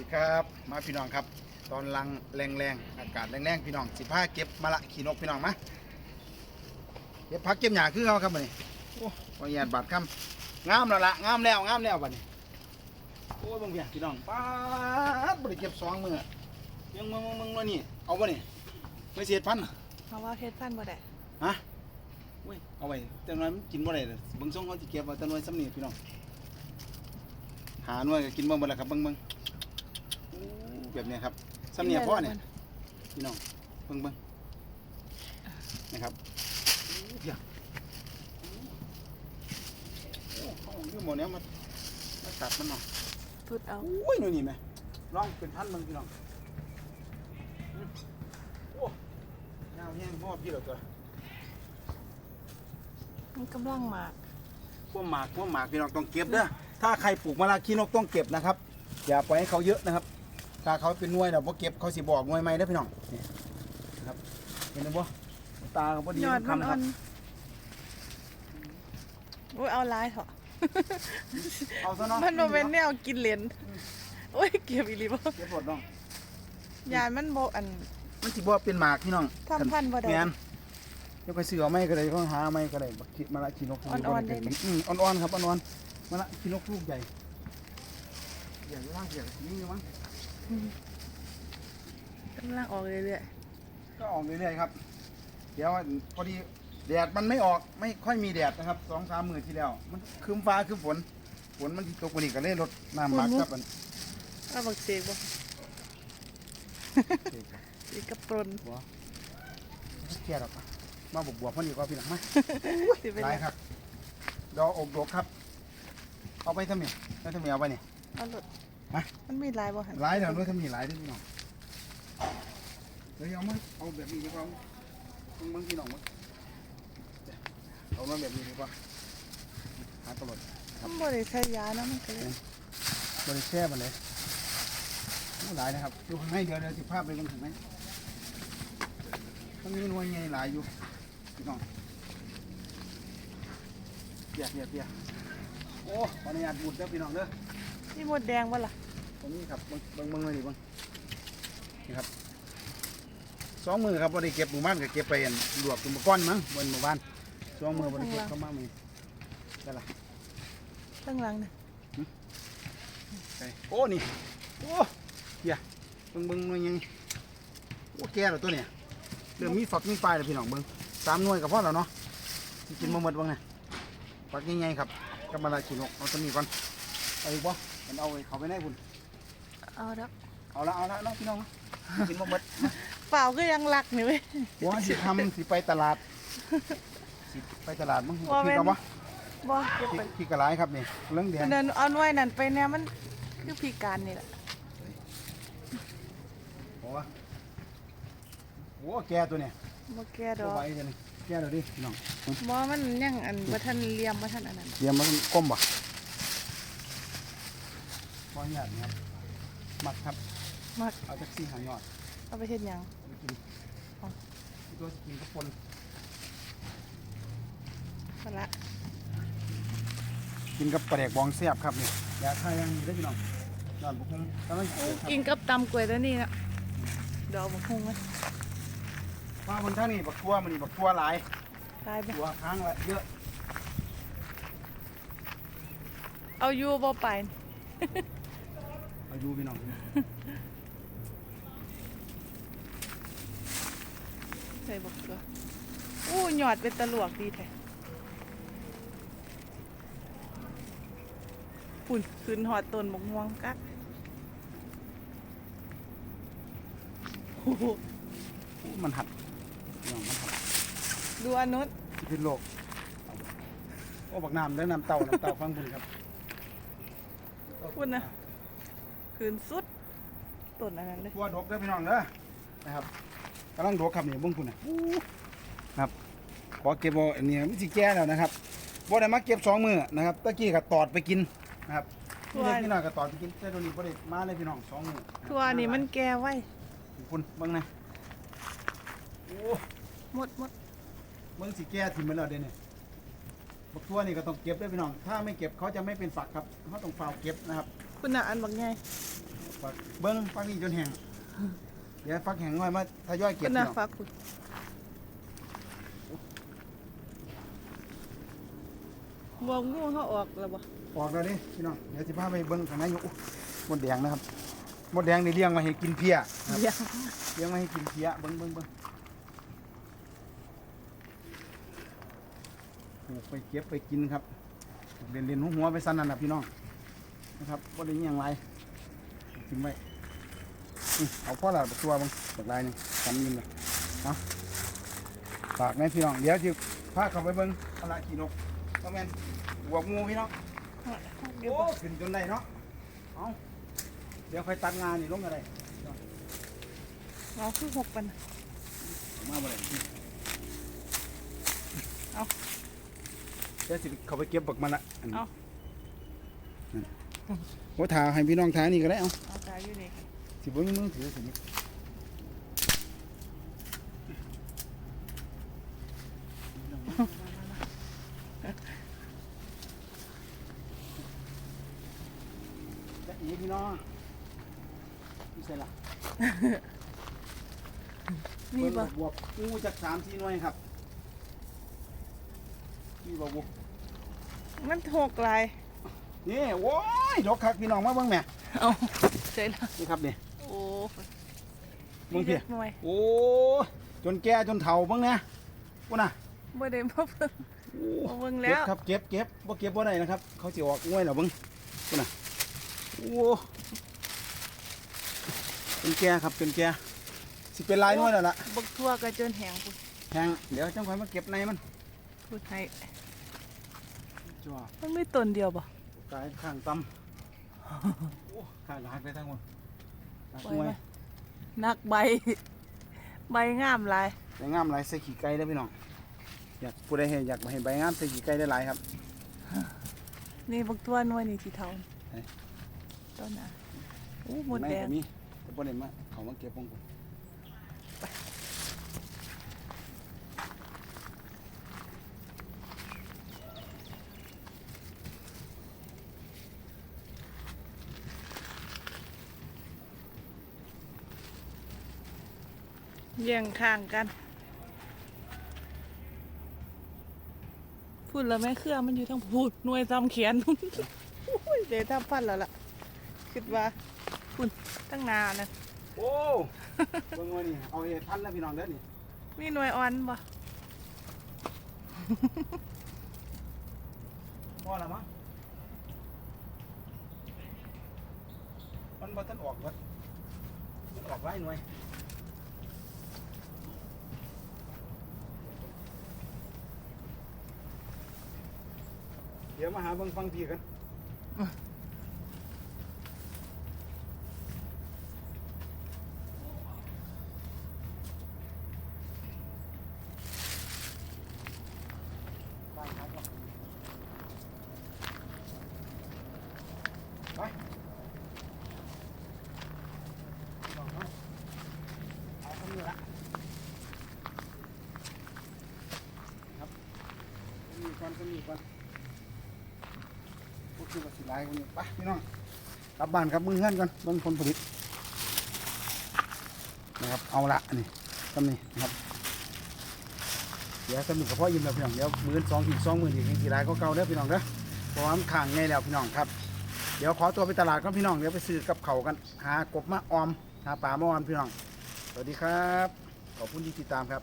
ดีครับมาพี่น้องครับ ตอนลังแรงๆอากาศแรงๆพี่น้องสิบห้าเก็บมาละขี่นกพี่น้องมาเก็บพักเก็บหยาคือเขาครับบัดนี้โอ้ขออนุญาตบาดคำงามแล้วละงามแล้วงามแล้วบัดนี้โอ้ยเบางเพียพี่น้องป้าดบริเก็บสองมือยังมึงมึงมึงมานี่เอาบ่นี่ไม่เสียดพันธุ์เพราะว่าเพชรพันธุ์บ่ได้ฮะเว้ยเอาไว้แต่น้อยมันกินบ่ได้เลยเบิ่งส่งเขาสิเก็บไว้แต่น้อยซ้ำนี่พี่น้องหาหน่วยก็กินบ่หมดแล้วครับเบิ่งเบิ่งโอ้ แบบเนี้ยครับซ้ำเนี่ยพ่อเนี่ยพี่น้องเบิ่งเบิ่งนะครับโอ้เดี๋ยวโอ้เขาเอาอยู่หมดเนี้ยมามาตัดมันหน่อยทุดเอาโอ้ยหน่อยนี่ไหมลองเป็นพันมึงพี่น้องอืมโอ้ยาวแห้งพ่อพี่เหลือเกินมันกำลังหมากพวกหมากพวกหมากพี่น้องต้องเก็บเด้อถ้าใครปลูกมะละขี้นกต้องเก็บนะครับ อย่าปล่อยให้เขาเยอะนะครับ ถ้าเขาเป็นหน่วยเราพอเก็บเขาสิบอกหน่วยใหม่ได้อพี่น้องนี่นะครับเห็นไหมบ่ตาเขาพอดียอดมันคำนะคอ่อรับนโอ้ยเอาลายเถอะเอาซะเนาะมันบ่เป็นแนวกินเหรียญโอ้ยเก็บอีหลีบ่เก็บหมดน้องยานมันบ่อัน มันสิบ่เป็นหมากพี่น้องทำพันธุ์บ่ได้แม่นเดี๋ยวไปซื้อเอาไม้ก็ได้เขาหาไม้ก็ได้บักคิดมาละขี้นกอ่อนๆได้ไหม อืมอ่อนๆครับอ่อนๆมาละขี้นกลูกใหญ่ใหญ่ล่างใหญ่นี่มั้ง กำลังออกเรื่อยก็ออกเรื่อยๆครับ เดี๋ยวพอดีแดดมันไม่ออกไม่ค่อยมีแดดนะครับสองสามมือที่แล้ว มันคืมฟ้าคืมฝนฝนมันสิตกวันนี้ก็เลยลดน้ำหมักครับอันๆเอาบักเสกบ่อีกกระปรนบัวแค่หรอกมาบวกบวกๆพอดีกว่าพี่หลังมาสิเป็นหลายครับดอกอกดกครับ เอาไปทำไมแล้วทำไมเอาไปเนี่ยเอาหลด ฮะมันมีลายบ่หั่นหลายเดี๋ยวด้วยทำไมหลายด้วยพี่น้องเดี๋ยวเอามาเอาแบบนี้ดีกว่ามึงมึงพี่น้องมึงเอามาแบบนี้ดีกว่าหาตลอดมันบ่ได้ใช้ยานะมันก็เลยบริแช่มาเลยโอ้หลายนะครับดูข้างในเดี๋ยวเดี๋ยวสิภาพไปบนข้างในมันมีหน่วยใหญ่หลายอยู่พี่น้องเปียกเปียกเปียกโอ้ขออนุญาตบุดเด้อพี่น้องเด้อนี่หมดแดงบ่ล่ะ ตรงนี้ครับเบิ่งเบิ่งเบิ่งเลยดิเบิ่งนี่ครับสองมือครับบริเก็บหมู่บ้านก็เก็บไปอันรวบตัวก้อนมั้งบนหมู่บ้านสองมือบริเก็บเข้ามามือได้ละข้างหลังน่ะไปโอ้นี่โอ้เหี้ยเบิ่งเบิ่งหน่วยยังโอ้แก่แล้วตัวเนี่ยเริ่มมีฝักมีปลายแล้วพี่น้องเบิ่งสามหน่วยกับพ่อแล้วเนาะสิกินมาหมดบ้างไงฝักใหญ่ๆครับกับมาลาขีนกเอาตัวนี้ก่อนเอาอีกบ่มันเอาไว้เขาไปไหนพุ่น เอาดอกเอาละเอาละเนาะพี่น้องเนาะกินมาหมดเปล่าก็ยังรักนี่เว้ยว่าสิทำสิไปตลาดสิไปตลาดมั้งว่าแม่พี่นกับวะบ่เก็บพี่ไปพี่กระไรครับนี่เรื่องแดงเดินเอาหน่วยนั่นไปเนี่ยมันคือพิการนี่แหละโอ้โหโอ้แกตัวเนี่ยบ่แก่ดตัวอกใบตัวนี้แกเดี๋ยวดิพี่น้องบ่มันยังอันบ่ทันเลียมบ่ทันอันนั้นเดี๋ยวมันก้มบ่พอหยาดนะครับ มักครับมักเอาแท็กซี่หายอดเอาไปเฮ็ดหยังเอาไปกินอ๋อตัวสกินกระปนพอละกินกับปลาแดกบองเสียบครับนี่อยากทายอยังนี้ได้อพี่น้องนอนบุกคงตอนนั้นอู้กินกับตำกล้วยตัวนี้นะดอกบักฮุ่งมั้ยว่ามันท่างนี่บักทัวมันนี่บักทัวหลายตายไปทัวค้างละเยอะเอาอยู่บ่ไป อายุพี่น้องใส่บักเกลืออู้หยอดเป็นตะลวกดีแท้ปุ่นขึ้นหอดต้นบักม่วงกักโอ้โหมันหัดพี่น้องมันหัดดูอันนู้นพิษโลกโอ้บักน้ำแล้วน้ำเต่าน้ำเต่าฟังบุญครับพุ่นนะ ขึ้นสุดต้นอันนั้นเลยตัวดกเด้อพี่น้องเด้อนะครับกำลังดกครับนี่เบุ้งคุณน่ะอู้ครับ ขอเก็บบ่อันนี้มันสิแก่แล้วนะครับบ่ได้มาเก็บสองมือนะครับตะกี้ก็ตอดไปกินนะครับนี่เล็กนี่น้อยก็ตอดไปกินแต่ตัวนี้บ่ได้มาเลยพี่น้องสองมือทัวนี่มันแก่ไว้คุณเบิ่งนะโอ้หมดหมดเบิ่งสิแก่ถิ่มไปแล้วเด้เนี่ยบักตัวนี่ก็ต้องเก็บด้วยพี่น้อง ถ้าไม่เก็บเขาจะไม่เป็นฝักครับเขาต้องเฝ้าเก็บนะครับ คุณน่ะอันบักไงฟักเบิ้งฟักนี่จนแห้งเดี๋ยวฟักแห้งง่อยมาทยอยเก็คุบณพี่นะน้องฟักคุณบวงงูเขาออกแล้วบ่ออกแล้วดิพี่น้องเดี๋ยวสิพาไปเบิ้งข้างในอยู่อุ๊ยมดแดงนะครับมดแดงนี่เลี้ยงมาให้กินเพี้ยครับยังเลี้ยงมาให้กินเพี้ยเบิ้งเบิ้งเบิ้งปลูกไปเก็บไปกินครับเล่นเล่นหัวหัวๆไปสั้นนั่นนะพี่น้อง นะครับว่าได้อิหยังไรกินไว้อื้อเอาพ่อละตัวเบังจากลายหนึงทำยินเลยเอาฝากนะพี่น้องเดี๋ยวจะพาเขาไปเบิ้งอะไรกี่นกก็แม่นบวกงูพี่น้องเดี๋ยวโอ้บ่ขึ้นจนได้เนาะเอาเดี๋ยวค่อยตัดงานนี่ลงอะไรเอาคือหกปันน่ะเอามาบ่ได้เอาเดี๋ยวสิเขาไปเก็บบักมันละอันนี้เอานั่น ว่าถ่ายให้พี่น้องถ่ายนี่ก็ได้เอาเอาตายอยู่นี่สิบ่มีมือถือสินี่จะอีพี่น้องนี่ใส่ละมีบ่บวกงูจากสามสี่หน่วยครับนี่บ่บวกมันหกลาย นี่โว้ยดอกคักพี่น้องมาเบิ่งแหม่เอาเจ๋งละนี่ครับนี่โอ้เบิ่งพี่หน่วยโอ้ยจนแก่จนเฒ่าเบิ่งเนี่ยกูน่ะบ่ได้มาเพิ่งโอ้มาเบิ่งเก็แล้บวครับเก็บเก็บบ่เก็บบ่ได้นะครับ เขาสิออกงวยแล้วเบิ่งกูน่ะโอ้จนแก่ครับจนแก่สิเป็นลายหน่วยแล้วล่ะบักทั่วก็จนแห้งพุ่นแพงเดี๋ยวจังค่อยมาเก็บในมันพูดให้จ้ามันไม่ต้นเดียวบ่ กายข้างต่ำโอ้ข้างหักไปทั้งหมดหักปล่อยงวยมานักใบ ใบงามหลายใบงามหลายใส่ขี้ไก่ได้อพี่น้องอยากผู้ใดเห็นอยากมาเห็นใบงามใส่ขี้ไก่ได้หลายครับ นี่บักทั่วหน่วยนี่ที่เท่าไหนต้นน่ะโอ้หมดในแดงก็มีแต่บ่ได้มาเขามาเก็บของผม เยี่ยงข้างกัน พูดแล้วแม่เครื่องมันอยู่ทั้งพูดหน่วยซ้ำเขียนอุ้ยเดี๋ยวทำพันแล้วล่ะ คิดว่าคุณตั้งนานนะโอ้เบิ่งว่านี่เอาเห็ดพันแล้วพี่น้องเด้อนี่มีหน่วยอ่อนบ่พอแล้วมั้งมันบ่ทันออกเบิดมันออกหลายหน่วย ดี๋ยวมาหาเบิ่งฟังพี่กันไปครับไปลองเนะครับคนนี้ก่อนคนนี้ก่อน คือว่าสิหลายคนนี้ไปพี่น้องกลับบ้านครับมือเฮือนก่อนเบิ่งผลผลิตนะครับเอาละนี่ตำนี้นะครับเดี๋ยวสนุกกับพ่อยิ้มแล้วพี่น้องเดี๋ยวมือสองอีกสองหมื่นอีกกี่รายก็เก่าเด้อพี่น้องเด้อเพราะว่ามันข่างไงแล้วพี่น้องครับ เดี๋ยวขอตัวไปตลาดก่อนพี่น้องเดี๋ยวไปซื้อกับเขากันหากบมาออมหาปลามาออมพี่น้องสวัสดีครับขอบคุณที่ติดตามครับ